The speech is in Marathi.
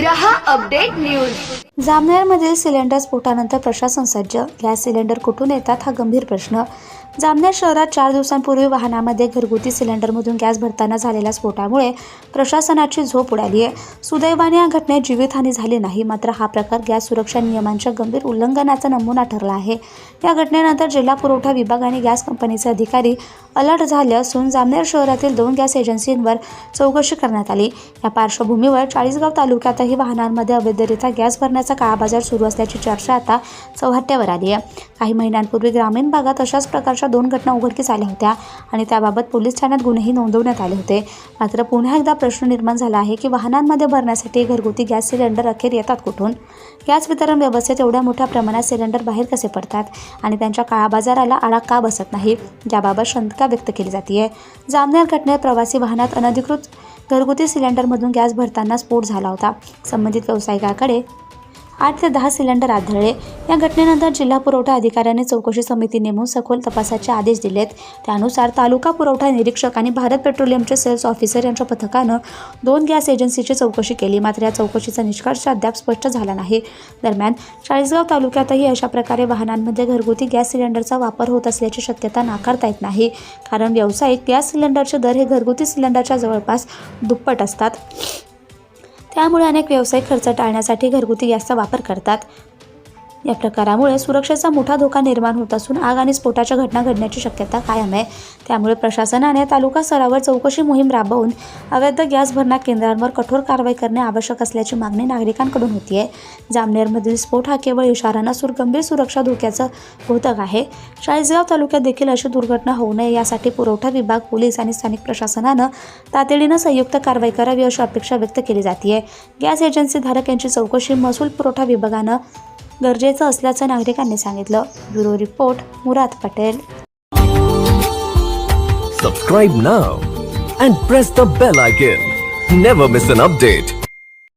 रहा अपडेट न्यूज. जामनेरमधील सिलेंडर स्फोटानंतर प्रशासन सज्ज. गॅस सिलेंडर कुठून येतात हा गंभीर प्रश्न. जामनेर शहरात चार दिवसांपूर्वी वाहनामध्ये घरगुती सिलेंडरमधून गॅस भरताना झालेल्या स्फोटामुळे प्रशासनाची झोप उडाली आहे. सुदैवाने या घटनेत जीवितहानी झाली नाही मात्र हा प्रकार गॅस सुरक्षा नियमांच्या गंभीर उल्लंघनाचा नमुना ठरला आहे. या घटनेनंतर जिल्हा पुरवठा विभाग आणि गॅस कंपनीचे अधिकारी अलर्ट झाले असून जामनेर शहरातील दोन गॅस एजन्सींवर चौकशी करण्यात आली. या पार्श्वभूमीवर चाळीसगाव तालुक्यातही वाहनांमध्ये अवैधरित्या गॅस भरण्याचा काळाबाजार सुरू असल्याची चर्चा आता चौहट्ट्यावर आली आहे. काही महिन्यांपूर्वी ग्रामीण भागात अशाच प्रकारच्या दोन घटना उघडकीस आल्या होत्या आणि त्याबाबत पोलीस ठाण्यात गुन्हेही नोंदवण्यात आले होते. मात्र पुन्हा एकदा प्रश्न निर्माण झाला आहे की वाहनांमध्ये भरण्यासाठी घरगुती गॅस सिलेंडर अखेर येतात कुठून? गॅस वितरण व्यवस्थेत एवढ्या मोठ्या प्रमाणात सिलेंडर बाहेर कसे पडतात आणि त्यांच्या काळाबाजाराला आळा का बसत नाही याबाबत शंका व्यक्त केली जाते जामनेर घटनेत प्रवासी वाहनात अनधिकृत घरगुती सिलेंडरमधून गॅस भरताना स्फोट झाला होता. संबंधित व्यावसायिकाकडे आठ ते दहा सिलेंडर आढळले. या घटनेनंतर जिल्हा पुरवठा अधिकाऱ्याने चौकशी समिती नेमून सखोल तपासाचे आदेश दिलेत. त्यानुसार तालुका पुरवठा निरीक्षक आणि भारत पेट्रोलियमचे सेल्स ऑफिसर यांच्या पथकानं दोन गॅस एजन्सीची चौकशी केली. मात्र या चौकशीचा निष्कर्ष अद्याप स्पष्ट झाला नाही. दरम्यान चाळीसगाव तालुक्यातही अशा प्रकारे वाहनांमध्ये घरगुती गॅस सिलेंडरचा वापर होत असल्याची शक्यता नाकारता येत नाही. कारण व्यावसायिक गॅस सिलेंडरचे दर हे घरगुती सिलेंडरच्या जवळपास दुप्पट असतात. त्यामुळे अनेक व्यावसायिक खर्च टाळण्यासाठी घरगुती गॅसचा वापर करतात. या प्रकारामुळे सुरक्षेचा मोठा धोका निर्माण होत असून आग आणि स्फोटाच्या घटना घडण्याची शक्यता कायम आहे. त्यामुळे प्रशासनाने तालुका स्तरावर चौकशी मोहीम राबवून अवैध गॅस भरणा केंद्रांवर कठोर कारवाई करणे आवश्यक असल्याची मागणी नागरिकांकडून होती आहे जामनेरमधील स्फोट हा केवळ इशारा नसून गंभीर सुरक्षा धोक्याचं घोतक आहे. चाळीसगाव तालुक्यात देखील अशी दुर्घटना होऊ नये यासाठी पुरवठा विभाग पोलीस आणि स्थानिक प्रशासनानं तातडीनं संयुक्त कारवाई करावी अशी अपेक्षा व्यक्त केली जाते गॅस एजन्सीधारक यांची चौकशी महसूल पुरवठा विभागानं गरजेचं असल्याचं नागरिकांनी सांगितलं. Bureau report Murad Patel. Subscribe now and press the bell icon never miss an update